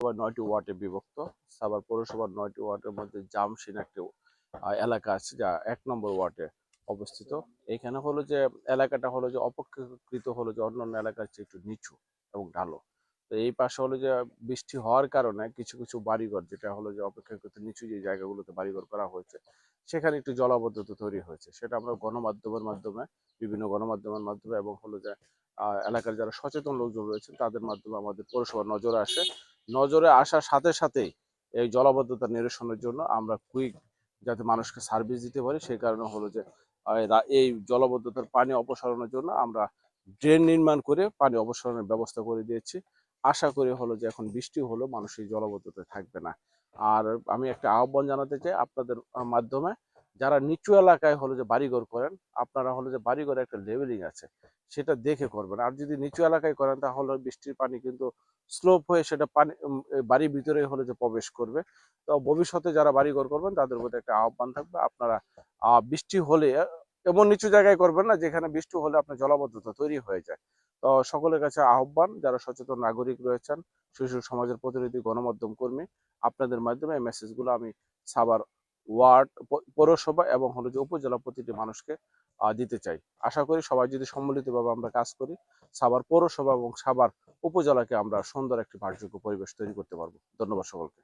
পৌরসভা নয়টি ওয়ার্ডে বিভক্ত। সাভার পৌরসভার নয়টি ওয়ার্ডের মধ্যে জামশিন একটি এলাকা আছে যা এক নম্বর ওয়ার্ডে অবস্থিত। এখানে হলো যে, এলাকাটা হলো যে অপেক্ষাকৃত হলো যে অন্যান্য এলাকার চেয়ে একটু নিচু এবং ঢালো। তো এই পাশে হলো যে বৃষ্টি হওয়ার কারণে কিছু কিছু বাড়িঘর যেটা হলো যে অপেক্ষাকৃত নিচু যে জায়গাগুলোতে বাড়িঘর করা হয়েছে, সেখানে একটু জলাবদ্ধতা তৈরি হয়েছে। সেটা আমরা গণমাধ্যমের মাধ্যমে, বিভিন্ন গণমাধ্যমের মাধ্যমে এবং হলো যে এলাকার যারা সচেতন লোকজন রয়েছেন তাদের মাধ্যমে আমাদের পৌরসভার নজরে আসে। নজরে আসার সাথে সাথে এই জলাবদ্ধতা নিরসনের জন্য আমরা কুইক যাতে মানুষকে সার্ভিস দিতে পারি। সেই কারণে হলো যে এই জলাবদ্ধতার পানি অপসারণের জন্য আমরা ড্রেন নির্মাণ করে পানি অপসারণের ব্যবস্থা করে দিয়েছি। আশা করি হলো যে এখন বৃষ্টি হলো, মানুষ এই জলাবদ্ধতায় থাকবে না। আর আমি একটা আহ্বান জানাতে চাই আপনাদের মাধ্যমে যারা নিচু এলাকায় হলো যে বাড়িঘর করেন, আপনারা হলো যে বাড়িঘরে একটা লেভেলিং আছে, সেটা দেখে করবেন। আর যদি নিচু এলাকায় করেন, তাহলে বৃষ্টির পানি কিন্তু স্লোপ হয়ে সেটা পানি বাড়ির ভিতরে হলে যে প্রবেশ করবে। তো ভবিষ্যতে যারা বাড়িঘর করবেন, তাদের প্রতি একটা আহ্বান থাকবে। আপনারা বৃষ্টি হলে, এমন নিচু জায়গায় করবেন না, যেখানে বৃষ্টি হলে আপনার জলাবদ্ধতা তৈরি হয়ে যায়। তো সকলের কাছে আহ্বান, যারা সচেতন নাগরিক রয়েছেন, শিশু সমাজের প্রতিনিধি, গণমাধ্যম কর্মী, আপনাদের মাধ্যমে এই মেসেজগুলো আমি সাভার ওয়ার্ড পৌরসভা এবং হলো যে উপজেলা প্রতিটি মানুষকে দিতে চাই। আশা করি সবাই যদি সম্মিলিতভাবে আমরা কাজ করি সাবার পৌরসভা এবং সাবার উপজেলাকে আমরা সুন্দর একটি ভারযোগ্য পরিবেশ তৈরি করতে পারব। ধন্যবাদ সকলকে।